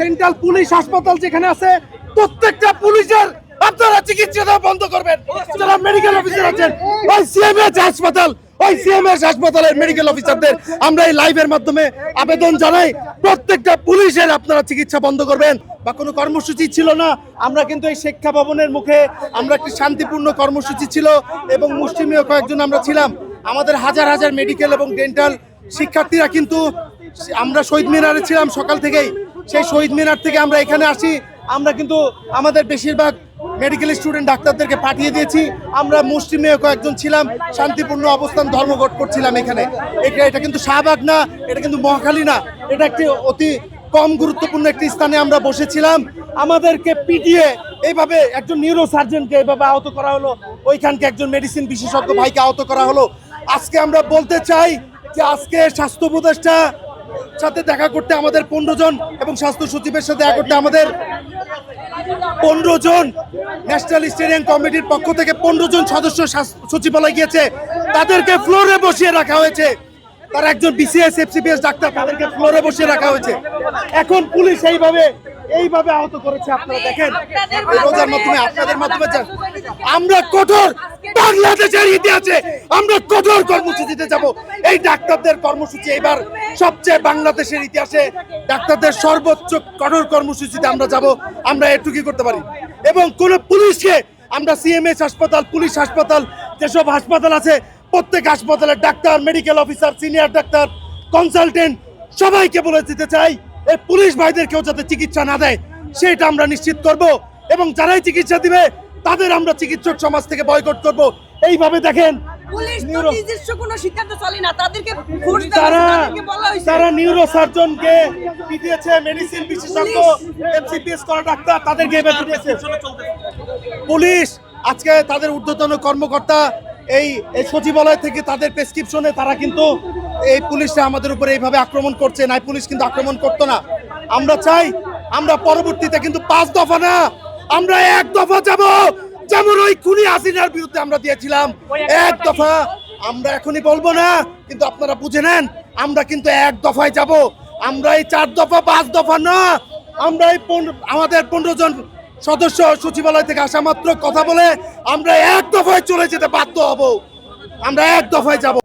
Central police হাসপাতাল যেখানে আছে, প্রত্যেকটা পুলিশের আপনারা চিকিৎসা বন্ধ করবেন। যারা মেডিকেল অফিসার আছেন, ওই সিএমএস হাসপাতাল, ওই সিএমএস হাসপাতালের মেডিকেল অফিসারদের আমরা এই লাইভের মাধ্যমে আবেদন জানাই, প্রত্যেকটা পুলিশের আপনারা চিকিৎসা বন্ধ করবেন। বা কোনো কর্মসূচি ছিল না, আমরা কিন্তু এই শিক্ষা ভবনের মুখে আমরা একটি শান্তিপূর্ণ কর্মসূচি ছিল এবং মুসলিমীয় কয়েকজন আমরা ছিলাম। আমাদের হাজার হাজার মেডিকেল এবং ডেন্টাল শিক্ষার্থীরা কিন্তু আমরা শহীদ মিনারে ছিলাম সকাল থেকেই। সেই শহীদ মিনার থেকে আমরা এখানে আসি। আমরা কিন্তু আমাদের বেশিরভাগ মেডিকেল স্টুডেন্ট ডাক্তারদেরকে পাঠিয়ে দিয়েছি। আমরা মুসলিমে কয়েকজন ছিলাম, শান্তিপূর্ণ অবস্থান, ধর্মঘট করছিলাম এখানে। এটা এটা কিন্তু শাহবাগ না, এটা কিন্তু মহাখালী না। এটা একটি অতি কম গুরুত্বপূর্ণ একটি স্থানে আমরা বসেছিলাম। আমাদেরকে পিটিয়ে এইভাবে একজন নিউরো সার্জনকে এইভাবে আহত করা হলো। ওইখানকে একজন মেডিসিন বিশেষজ্ঞ ভাইকে আহত করা হলো। আজকে আমরা বলতে চাই যে আজকে স্বাস্থ্য উপদেষ্টা সাথে দেখা করতে আমাদের পনেরো জন এবং স্বাস্থ্য সচিবের সাথে দেখা করতে আমাদের পনেরো জন ন্যাশনাল স্টেডিয়াম কমিটির পক্ষ থেকে পনেরো জন সদস্য সচিবালয় গিয়েছে। তাদেরকে ফ্লোরে বসিয়ে রাখা হয়েছে। তার একজন বিসিএস এফসিপিএস ডাক্তার তাদেরকে ফ্লোরে বসিয়ে রাখা হয়েছে। এখন পুলিশ এইভাবে এইভাবে আহত করেছে আপনারা দেখেন। রোজার মাধ্যমে, আপনাদের মাধ্যমে আমরা কঠোর বাংলাদেশের ইতিহাসে আমরা কঠোর কর্মসূচিতে যাব। এই ডাক্তারদের কর্মসূচি এবার সবচেয়ে বাংলাদেশের ইতিহাসে ডাক্তারদের সর্বোচ্চ কঠোর কর্মসূচিতে আমরা যাব, আমরা এটুকুই করতে পারি। এবং কোন পুলিশকে আমরা সিএমএস হাসপাতাল, পুলিশ হাসপাতাল, যেসব হাসপাতাল আছে, প্রত্যেক হাসপাতালের doctor, medical officer, senior doctor, consultant, সবাইকে বলে দিতে চাই, এই পুলিশ ভাইদের কেউ যাতে চিকিৎসা না দেয়, সেটা আমরা নিশ্চিত করব। এবং যারাই চিকিৎসা দিবে, তাদের আমরা চিকিৎসক সমাজ থেকে বয়কট করব। এইভাবে দেখেন পুলিশ তো নিজস্ব কোনো সিদ্ধান্ত চলে না তাদেরকে ফোর্স দেওয়া তারা তাদেরকে বলা হয়েছে। তারা নিউরো সার্জনকে পিটিয়েছে মেডিসিন বিশেষজ্ঞ এমসিপিএস করা ডাক্তার তাদেরকে এবার পিটিয়েছে। পুলিশ আজকে তাদের ঊর্ধ্বতন কর্মকর্তা এই এই সচিবালয় থেকে তাদের প্রেসক্রিপশনে তারা কিন্তু এই পুলিশরা আমাদের উপরে এইভাবে আক্রমণ করছে। নাই পুলিশ কিন্তু আক্রমণ করতো না। আমরা চাই আমরা পরবর্তীতে কিন্তু পাঁচ দফা না আমরা এক দফা যাব। যেমন ওই খুনি হাসিনার বিরুদ্ধে আমরা দিয়েছিলাম এক দফা আমরা এখনই বলব না কিন্তু আপনারা বুঝে নেন আমরা কিন্তু এক দফায় যাব। আমরা এই চার দফা পাঁচ দফা না আমরা এই আমাদের পনেরো জন সদস্য সচিবালয় থেকে আসা মাত্র কথা বলে আমরা এক দফায় চলে যেতে বাধ্য হব। আমরা এক দফায় যাব।